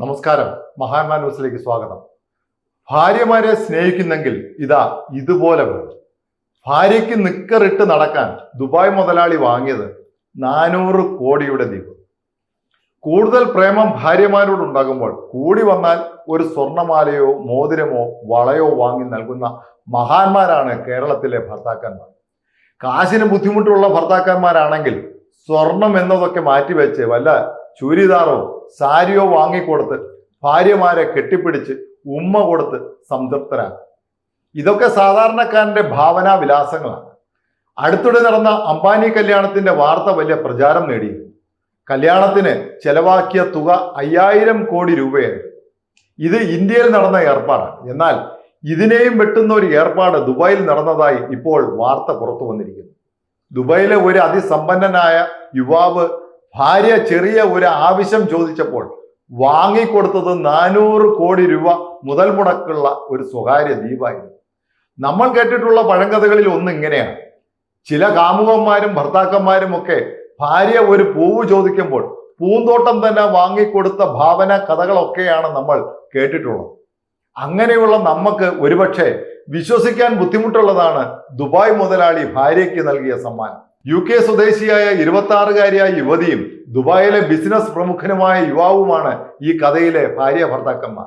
നമസ്കാരം. മഹാന്മാ ന്യൂസിലേക്ക് സ്വാഗതം. ഭാര്യമാരെ സ്നേഹിക്കുന്നെങ്കിൽ ഇതാ ഇതുപോലെ വേണം. ഭാര്യയ്ക്ക് നിക്കറിട്ട് നടക്കാൻ ദുബായ് മുതലാളി വാങ്ങിയത് നാനൂറ് കോടിയുടെ ദ്വീപ് കൂടുതൽ പ്രേമം ഭാര്യമാരോടുണ്ടാകുമ്പോൾ കൂടി വന്നാൽ ഒരു സ്വർണമാലയോ മോതിരമോ വളയോ വാങ്ങി നൽകുന്ന മഹാന്മാരാണ് കേരളത്തിലെ ഭർത്താക്കന്മാർ. കാശിന് ബുദ്ധിമുട്ടുള്ള ഭർത്താക്കന്മാരാണെങ്കിൽ സ്വർണം എന്നതൊക്കെ മാറ്റിവെച്ച് വല്ല ചുരിദാറോ സാരിയോ വാങ്ങിക്കൊടുത്ത് ഭാര്യമാരെ കെട്ടിപ്പിടിച്ച് ഉമ്മ കൊടുത്ത് സംതൃപ്തരാകും ഇതൊക്കെ സാധാരണക്കാരന്റെ ഭാവനാ വിലാസങ്ങളാണ്. അടുത്തിടെ നടന്ന അംബാനി കല്യാണത്തിന്റെ വാർത്ത വലിയ പ്രചാരം നേടി. കല്യാണത്തിന് ചെലവാക്കിയ തുക അയ്യായിരം കോടി രൂപയാണ്. ഇത് ഇന്ത്യയിൽ നടന്ന ഏർപ്പാടാണ്. എന്നാൽ ഇതിനെയും വെട്ടുന്ന ഒരു ഏർപ്പാട് ദുബായിൽ നടന്നതായി ഇപ്പോൾ വാർത്ത പുറത്തു വന്നിരിക്കുന്നു. ദുബായിലെ ഒരു അതിസമ്പന്നനായ യുവാവ് ഭാര്യ ചെറിയ ഒരു ആവശ്യം ചോദിച്ചപ്പോൾ വാങ്ങിക്കൊടുത്തത് നാനൂറ് കോടി രൂപ മുതൽ മുടക്കുള്ള ഒരു സ്വകാര്യ ദ്വീപായിരുന്നു നമ്മൾ കേട്ടിട്ടുള്ള പഴങ്കഥകളിൽ ഒന്ന് ഇങ്ങനെയാണ്. ചില കാമുകന്മാരും ഭർത്താക്കന്മാരും ഒക്കെ ഭാര്യ ഒരു പൂവ് ചോദിക്കുമ്പോൾ പൂന്തോട്ടം തന്നെ വാങ്ങിക്കൊടുത്ത ഭാവന കഥകളൊക്കെയാണ് നമ്മൾ കേട്ടിട്ടുള്ളത്. അങ്ങനെയുള്ള നമുക്ക് ഒരുപക്ഷെ വിശ്വസിക്കാൻ ബുദ്ധിമുട്ടുള്ളതാണ് ദുബായ് മുതലാളി ഭാര്യയ്ക്ക് നൽകിയ സമ്മാനം. യു കെ സ്വദേശിയായ ഇരുപത്തി ആറുകാരിയായ യുവതിയും ദുബായിലെ ബിസിനസ് പ്രമുഖനുമായ യുവാവുമാണ് ഈ കഥയിലെ ഭാര്യ ഭർത്താക്കന്മാർ.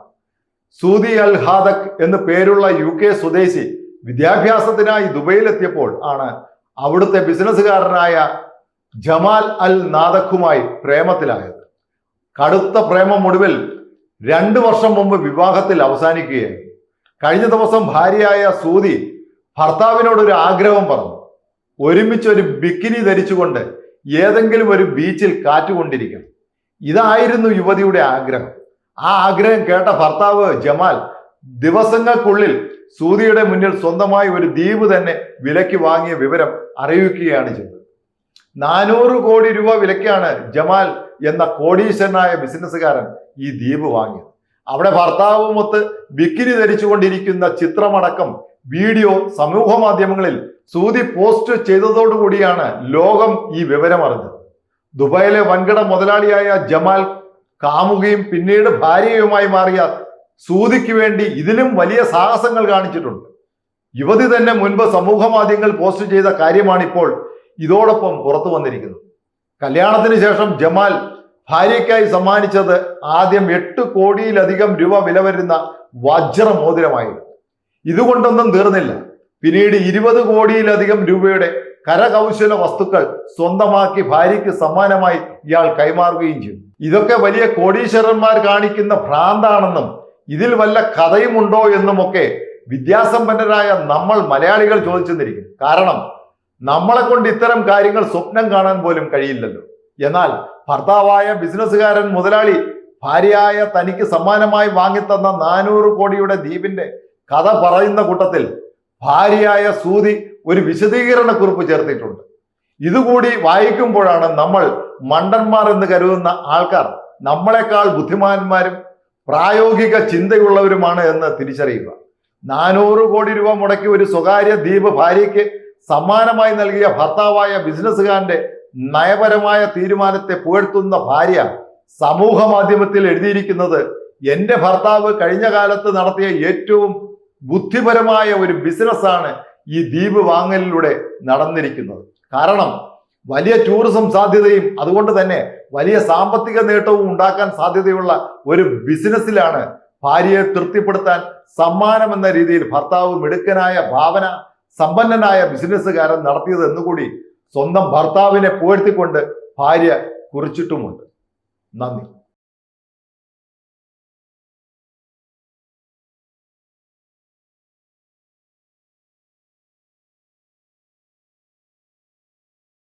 സൂദി അൽ ഹാദക് എന്ന് പേരുള്ള യു കെ സ്വദേശി വിദ്യാഭ്യാസത്തിനായി ദുബൈയിലെത്തിയപ്പോൾ ആണ് അവിടുത്തെ ബിസിനസ്സുകാരനായ ജമാൽ അൽ നാദഖുമായി പ്രേമത്തിലായത്. കടുത്ത പ്രേമം ഒടുവിൽ രണ്ടു വർഷം മുമ്പ് വിവാഹത്തിൽ അവസാനിക്കുകയായിരുന്നു. കഴിഞ്ഞ ദിവസം ഭാര്യയായ സൂതി ഭർത്താവിനോടൊരു ആഗ്രഹം പറഞ്ഞു. ഒരുമിച്ച് ഒരു ബിക്കിനി ധരിച്ചുകൊണ്ട് ഏതെങ്കിലും ഒരു ബീച്ചിൽ കാറ്റുകൊണ്ടിരിക്കും ഇതായിരുന്നു യുവതിയുടെ ആഗ്രഹം. ആ ആഗ്രഹം കേട്ട ഭർത്താവ് ജമാൽ ദിവസങ്ങൾക്കുള്ളിൽ സൂതിയുടെ മുന്നിൽ സ്വന്തമായി ഒരു ദ്വീപ് തന്നെ വിലയ്ക്ക് വാങ്ങിയ വിവരം അറിയിക്കുകയാണ് ചെയ്തത്. നാനൂറ് കോടി രൂപ വിലയ്ക്കാണ് ജമാൽ എന്ന കോടീശ്വരനായ ബിസിനസ്സുകാരൻ ഈ ദ്വീപ് വാങ്ങിയത്. അവിടെ ഭർത്താവുമൊത്ത് ബിക്കിനി ധരിച്ചുകൊണ്ടിരിക്കുന്ന ചിത്രമടക്കം വീഡിയോ സമൂഹ മാധ്യമങ്ങളിൽ സൂതി പോസ്റ്റ് ചെയ്തതോടുകൂടിയാണ് ലോകം ഈ വിവരം അറിഞ്ഞത് ദുബായിലെ വൻകിട മുതലാളിയായ ജമാൽ കാമുകയും പിന്നീട് ഭാര്യയുമായി മാറിയ സൂതിക്ക് വേണ്ടി ഇതിലും വലിയ സാഹസങ്ങൾ കാണിച്ചിട്ടുണ്ട്. യുവതി തന്നെ മുൻപ് സമൂഹ മാധ്യമങ്ങൾ പോസ്റ്റ് ചെയ്ത കാര്യമാണിപ്പോൾ ഇതോടൊപ്പം പുറത്തു വന്നിരിക്കുന്നത്. കല്യാണത്തിന് ശേഷം ജമാൽ ഭാര്യയ്ക്കായി സമ്മാനിച്ചത് ആദ്യം എട്ട് കോടിയിലധികം രൂപ വില വരുന്ന വജ്ര മോതിരമായിരുന്നു ഇതുകൊണ്ടൊന്നും തീർന്നില്ല. പിന്നീട് ഇരുപത് കോടിയിലധികം രൂപയുടെ കരകൗശല വസ്തുക്കൾ സ്വന്തമാക്കി ഭാര്യയ്ക്ക് സമ്മാനമായി ഇയാൾ കൈമാറുകയും ചെയ്തു. ഇതൊക്കെ വലിയ കോടീശ്വരന്മാർ കാണിക്കുന്ന ഭ്രാന്താണെന്നും ഇതിൽ വല്ല കഥയുമുണ്ടോ എന്നുമൊക്കെ വിദ്യാസമ്പന്നരായ നമ്മൾ മലയാളികൾ ചോദിച്ചെന്നിരിക്കും കാരണം നമ്മളെ കൊണ്ട് ഇത്തരം കാര്യങ്ങൾ സ്വപ്നം കാണാൻ പോലും കഴിയില്ലല്ലോ. എന്നാൽ ഭർത്താവായ ബിസിനസ്സുകാരൻ മുതലാളി ഭാര്യയായ തനിക്ക് സമ്മാനമായി വാങ്ങിത്തന്ന നാനൂറ് കോടിയുടെ ദ്വീപിന്റെ കഥ പറയുന്ന കൂട്ടത്തിൽ ഭാര്യയായ സൂതി ഒരു വിശദീകരണ കുറിപ്പ് ചേർത്തിട്ടുണ്ട്. ഇതുകൂടി വായിക്കുമ്പോഴാണ് നമ്മൾ മണ്ടന്മാർ എന്ന് കരുതുന്ന ആൾക്കാർ നമ്മളെക്കാൾ ബുദ്ധിമാന്മാരും പ്രായോഗിക ചിന്തയുള്ളവരുമാണ് എന്ന് തിരിച്ചറിയുക. നാനൂറ് കോടി രൂപ മുടക്കി ഒരു സ്വകാര്യ ദ്വീപ് ഭാര്യയ്ക്ക് സമ്മാനമായി നൽകിയ ഭർത്താവായ ബിസിനസ്സുകാരന്റെ നയപരമായ തീരുമാനത്തെ പുകഴ്ത്തുന്ന ഭാര്യ സമൂഹ മാധ്യമത്തിൽ എഴുതിയിരിക്കുന്നത് എന്റെ ഭർത്താവ് കഴിഞ്ഞ കാലത്ത് നടത്തിയ ഏറ്റവും ബുദ്ധിപരമായ ഒരു ബിസിനസ്സാണ് ഈ ദ്വീപ് വാങ്ങലിലൂടെ നടന്നിരിക്കുന്നത്. കാരണം വലിയ ടൂറിസം സാധ്യതയും അതുകൊണ്ട് തന്നെ വലിയ സാമ്പത്തിക നേട്ടവും ഉണ്ടാക്കാൻ സാധ്യതയുള്ള ഒരു ബിസിനസ്സിലാണ് ഭാര്യയെ തൃപ്തിപ്പെടുത്താൻ സമ്മാനം എന്ന രീതിയിൽ ഭർത്താവ് മിടുക്കനായ ഭാവന സമ്പന്നനായ ബിസിനസ്സുകാരൻ നടത്തിയത് എന്നുകൂടി സ്വന്തം ഭർത്താവിനെ പുകഴ്ത്തിക്കൊണ്ട് ഭാര്യ കുറിച്ചിട്ടുമുണ്ട്. നന്ദി.